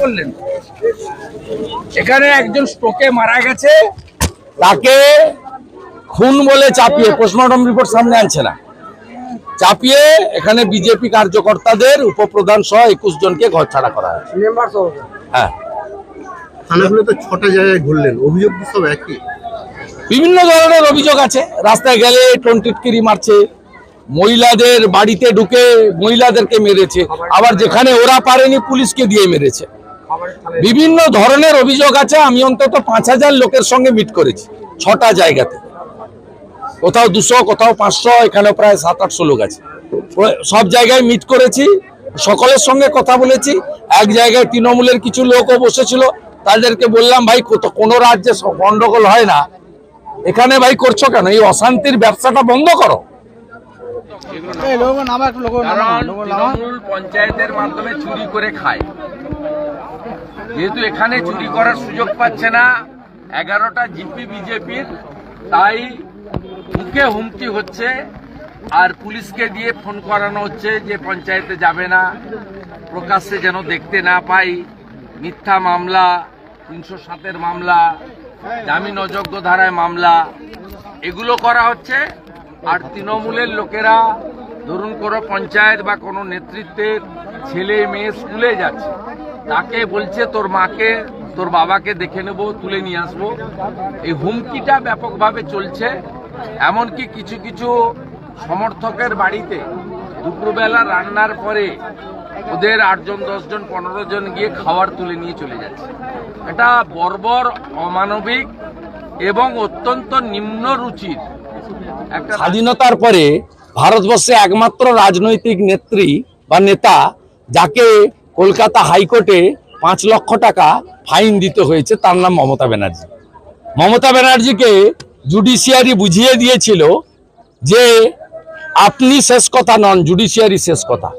করলেন? এখানে একজন স্ট্রোকে মারা গেছে। তাকে খুন বলে চাপিয়ে পোস্টমর্টম রিপোর্ট সামনে আনছে না। চাপিয়ে এখানে বিজেপি কার্যকর্তাদের উপপ্রধান সহ একুশ জনকে ঘর ছাড়া করা হয় হ্যাঁ। থানাগুলো ছটা জায়গায় ঘুরলেন অভিযোগ কি সব একই। বিভিন্ন ধরনের অভিযোগ আছে। রাস্তায় গেলে টন্টিটকিরি মারছে মহিলাদের বাড়িতে ঢুকে মহিলাদেরকে মেরেছে আবার যেখানে ওরা পারেনি পুলিশকে দিয়ে মেরেছে। বিভিন্ন ধরনের অভিযোগ আছে আমি অন্তত পাঁচ হাজার লোকের সঙ্গে মিট করেছি ছটা জায়গাতে। কোথাও দুশো কোথাও পাঁচশো এখানে প্রায় সাত আটশো লোক আছে। সব জায়গায় মিট করেছি সকলের সঙ্গে কথা বলেছি। এক জায়গায় তৃণমূলের কিছু লোকও বসেছিল তাদেরকে বললাম ভাই কত কোনো রাজ্যে গন্ডগোল হয় না। এখানে ভাই করছ কেন? এই অশান্তির ব্যবসাটা বন্ধ করো। তৃণমূল পঞ্চায়েতের মাধ্যমে চুরি করে খায়। যেহেতু এখানে চুরি করার সুযোগ পাচ্ছে না, এগারোটা জিপি বিজেপির, তাই মুখে হুমকি হচ্ছে আর পুলিশকে দিয়ে ফোন করানো হচ্ছে যে পঞ্চায়েতে যাবে না। প্রকাশ্যে যেন দেখতে না পাই। মিথ্যা মামলা, তিনশো সাতের মামলা, জামিন অযোগ্য ধারায় মামলা, এগুলো করা হচ্ছে। আর তৃণমূলের লোকেরা, ধরুন কোনো পঞ্চায়েত বা কোনো নেতৃত্বের ছেলে মেয়ে স্কুলে যাচ্ছে। তাকে বলছে তোর মাকে, তোর বাবাকে দেখে নেব, তুলে নিয়ে আসব। এই হুমকিটা ব্যাপকভাবে চলছে। এমনকি কিছু কিছু সমর্থকের বাড়িতে দুপুরবেলা রান্নার পরে ওদের আটজন, দশজন, পনেরো জন গিয়ে খাবার তুলে নিয়ে চলে যাচ্ছে। এটা বর্বর অমানবিক এবং অত্যন্ত নিম্ন রুচির একটা স্বাধীনতার পরে ভারতবর্ষে একমাত্র রাজনৈতিক নেত্রী বা নেতা যাকে কলকাতা হাইকোর্টে পাঁচ লক্ষ টাকা ফাইন দিতে হয়েছে, তার নাম মমতা ব্যানার্জি। মমতা ব্যানার্জিকে জুডিশিয়ারি বুঝিয়ে দিয়েছিল যে আপনি শেষ কথা নন, জুডিশিয়ারি শেষ কথা।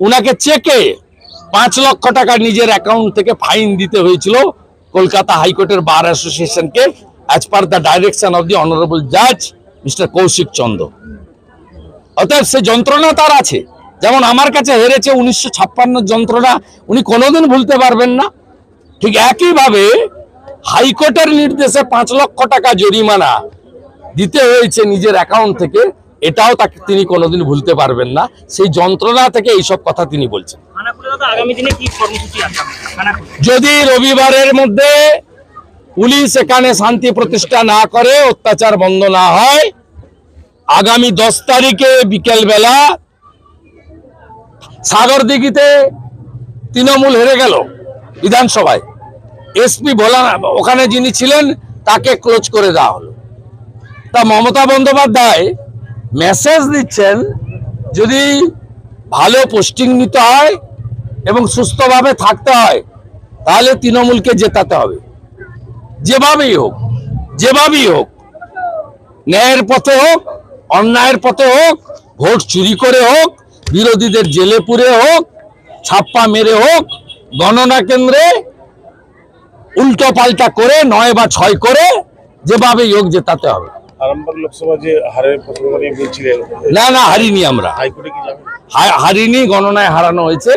উনাকে চেকে পাঁচ লক্ষ টাকা নিজের অ্যাকাউন্ট থেকে ফাইন দিতে হয়েছিল কলকাতা হাইকোর্টের bar অ্যাসোসিয়েশনকে as per the direction of the honourable জাজ মিস্টার কৌশিক চন্দ্র। অতএব সে যন্ত্রণা তার আছে। যেমন আমার কাছে হেরেছে উনিশশো ছাপ্পান্ন যন্ত্রণা উনি কোনোদিন ভুলতে পারবেন না। ঠিক একইভাবে হাইকোর্টের নির্দেশে পাঁচ লক্ষ টাকা জরিমানা দিতে হয়েছে নিজের অ্যাকাউন্ট থেকে এটাও তাকে তিনি কোনোদিন ভুলতে পারবেন না। সেই যন্ত্রণা থেকে এইসব কথা তিনি বলছেন। যদি রবিবারের মধ্যে পুলিশ এখানে শান্তি প্রতিষ্ঠা না করে অত্যাচার বন্ধ না হয় আগামী দশ তারিখে বিকেল বেলা সাগর দিঘিতে তৃণমূল হেরে গেল বিধানসভায়। এসপি ভোলা, ওখানে যিনি ছিলেন, তাকে ক্লোজ করে দেওয়া হলো। তা মমতা বন্দ্যোপাধ্যায় মেসেজ দিচ্ছেন, যদি ভালো পোস্টিং নিতে হয় এবং সুস্থভাবে থাকতে হয়, তাহলে তৃণমূলকে জেতাতে হবে। যেভাবেই হোক যেভাবেই হোক, ন্যায়ের পথে হোক, অন্যায়ের পথে হোক, ভোট চুরি করে হোক বিরোধীদের জেলে পুরে হোক ছাপ্পা মেরে হোক গণনা কেন্দ্রে উল্টো পাল্টা করে নয় বা ছয় করে যেভাবে যোগ জেতাতে হবে। আরামবাগ লোকসভা যে হারের প্রসঙ্গ নিয়ে বলছিলেন না না হারিনি আমরা। হাইকোর্টে কি যাবেন হারিনি গণনায় হারানো হয়েছে।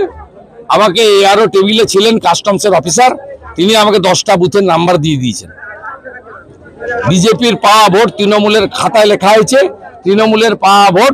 আমাকে এআরও টেবিলে ছিলেন কাস্টমসের অফিসার তিনি আমাকে দশটা বুথের নাম্বার দিয়ে দিয়েছেন। বিজেপির পাওয়া ভোট তৃণমূলের খাতায় লেখা হয়েছে তৃণমূলের পাওয়া ভোট